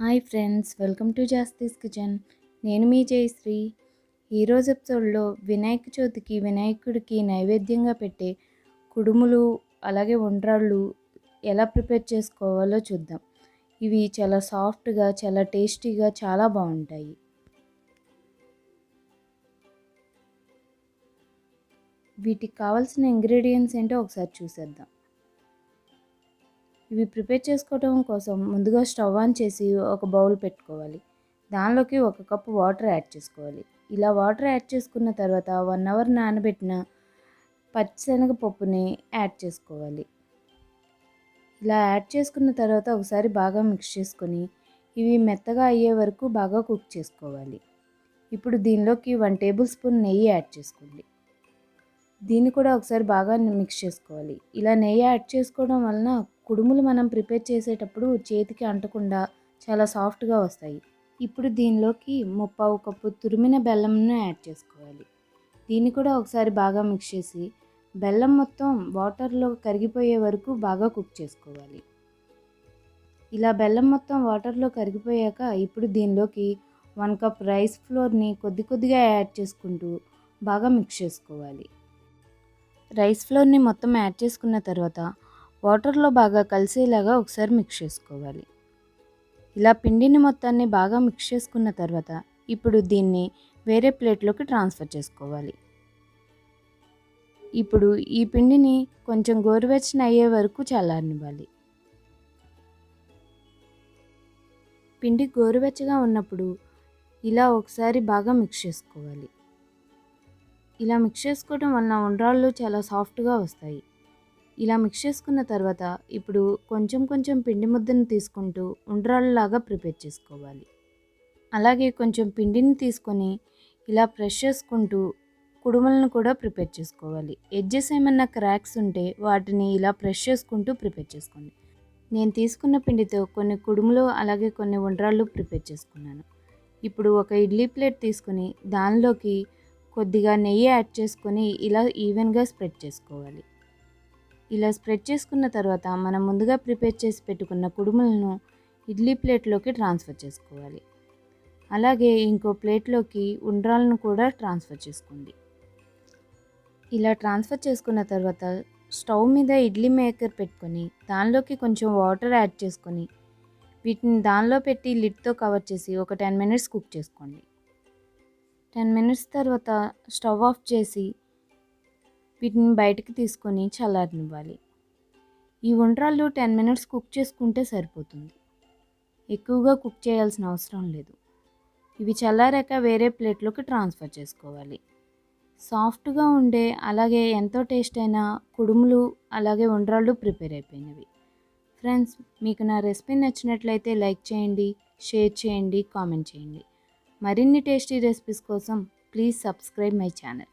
Hi friends welcome to Jasti's kitchen. నేను మీ జయశ్రీ. ఈరోజు ఎపిసోడ్లో వినాయక చవితికి వినాయకుడికి నైవేద్యంగా పెట్టే కుడుములు అలాగే ఉండ్రాళ్ళు ఎలా ప్రిపేర్ చేసుకోవాలో చూద్దాం. ఇవి చాలా సాఫ్ట్గా చాలా టేస్టీగా చాలా బాగుంటాయి. వీటికి కావాల్సిన ఇంగ్రీడియంట్స్ ఏంటో ఒకసారి చూసేద్దాం. ఇవి ప్రిపేర్ చేసుకోవడం కోసం ముందుగా స్టవ్ ఆన్ చేసి ఒక బౌల్ పెట్టుకోవాలి. దానిలోకి ఒక కప్పు వాటర్ యాడ్ చేసుకోవాలి. ఇలా వాటర్ యాడ్ చేసుకున్న తర్వాత వన్ అవర్ నానబెట్టిన పచ్చిశనగ పప్పుని యాడ్ చేసుకోవాలి. ఇలా యాడ్ చేసుకున్న తర్వాత ఒకసారి బాగా మిక్స్ చేసుకొని ఇవి మెత్తగా అయ్యే వరకు బాగా కుక్ చేసుకోవాలి. ఇప్పుడు దీనిలోకి వన్ టేబుల్ స్పూన్ నెయ్యి యాడ్ చేసుకోండి. దీన్ని కూడా ఒకసారి బాగా మిక్స్ చేసుకోవాలి. ఇలా నెయ్యి యాడ్ చేసుకోవడం వలన కుడుములు మనం ప్రిపేర్ చేసేటప్పుడు చేతికి అంటకుండా చాలా సాఫ్ట్గా వస్తాయి. ఇప్పుడు దీనిలోకి ముప్పావు కప్పు తురిమిన బెల్లంను యాడ్ చేసుకోవాలి. దీన్ని కూడా ఒకసారి బాగా మిక్స్ చేసి బెల్లం మొత్తం వాటర్లో కరిగిపోయే వరకు బాగా కుక్ చేసుకోవాలి. ఇలా బెల్లం మొత్తం వాటర్లో కరిగిపోయాక ఇప్పుడు దీనిలోకి వన్ కప్ రైస్ ఫ్లోర్ని కొద్ది కొద్దిగా యాడ్ చేసుకుంటూ బాగా మిక్స్ చేసుకోవాలి. రైస్ ఫ్లోర్ని మొత్తం యాడ్ చేసుకున్న తర్వాత వాటర్లో బాగా కలిసేలాగా ఒకసారి మిక్స్ చేసుకోవాలి. ఇలా పిండిని మొత్తాన్ని బాగా మిక్స్ చేసుకున్న తర్వాత ఇప్పుడు దీన్ని వేరే ప్లేట్లోకి ట్రాన్స్ఫర్ చేసుకోవాలి. ఇప్పుడు ఈ పిండిని కొంచెం గోరువెచ్చని అయ్యే వరకు చల్లారనివ్వాలి. పిండి గోరువెచ్చగా ఉన్నప్పుడు ఇలా ఒకసారి బాగా మిక్స్ చేసుకోవాలి. ఇలా మిక్స్ చేసుకోవడం వలన ఉండ్రాళ్ళు చాలా సాఫ్ట్గా వస్తాయి. ఇలా మిక్స్ చేసుకున్న తర్వాత ఇప్పుడు కొంచెం కొంచెం పిండి ముద్దను తీసుకుంటూ ఉండ్రాళ్ళలాగా ప్రిపేర్ చేసుకోవాలి. అలాగే కొంచెం పిండిని తీసుకొని ఇలా ప్రెష్ చేసుకుంటూ కుడుములను కూడా ప్రిపేర్ చేసుకోవాలి. ఎడ్జెస్ ఏమన్నా క్రాక్స్ ఉంటే వాటిని ఇలా ప్రెష్ చేసుకుంటూ ప్రిపేర్ చేసుకోండి. నేను తీసుకున్న పిండితో కొన్ని కుడుములు అలాగే కొన్ని ఉండ్రాళ్ళు ప్రిపేర్ చేసుకున్నాను. ఇప్పుడు ఒక ఇడ్లీ ప్లేట్ తీసుకొని దానిలోకి కొద్దిగా నెయ్యి యాడ్ చేసుకొని ఇలా ఈవెన్గా స్ప్రెడ్ చేసుకోవాలి. ఇలా స్ప్రెడ్ చేసుకున్న తర్వాత మనం ముందుగా ప్రిపేర్ చేసి పెట్టుకున్న కుడుములను ఇడ్లీ ప్లేట్లోకి ట్రాన్స్ఫర్ చేసుకోవాలి. అలాగే ఇంకో ప్లేట్లోకి ఉండ్రాలను కూడా ట్రాన్స్ఫర్ చేసుకోండి. ఇలా ట్రాన్స్ఫర్ చేసుకున్న తర్వాత స్టవ్ మీద ఇడ్లీ మేకర్ పెట్టుకొని దానిలోకి కొంచెం వాటర్ యాడ్ చేసుకొని వీటిని దానిలో పెట్టి లిడ్తో కవర్ చేసి ఒక టెన్ మినిట్స్ కుక్ చేసుకోండి. టెన్ మినిట్స్ తర్వాత స్టవ్ ఆఫ్ చేసి వీటిని బయటకు తీసుకొని చల్లారనివ్వాలి. ఈ ఉండ్రాళ్ళు టెన్ మినిట్స్ కుక్ చేసుకుంటే సరిపోతుంది. ఎక్కువగా కుక్ చేయాల్సిన అవసరం లేదు. ఇవి చల్లారాక వేరే ప్లేట్లోకి ట్రాన్స్ఫర్ చేసుకోవాలి. సాఫ్ట్గా ఉండే అలాగే ఎంతో టేస్ట్ అయిన కుడుములు అలాగే ఉండ్రాళ్ళు ప్రిపేర్ అయిపోయినవి. ఫ్రెండ్స్ మీకు నా రెసిపీ నచ్చినట్లయితే లైక్ చేయండి షేర్ చేయండి కామెంట్ చేయండి. మరిన్ని టేస్టీ రెసిపీస్ కోసం please subscribe my channel.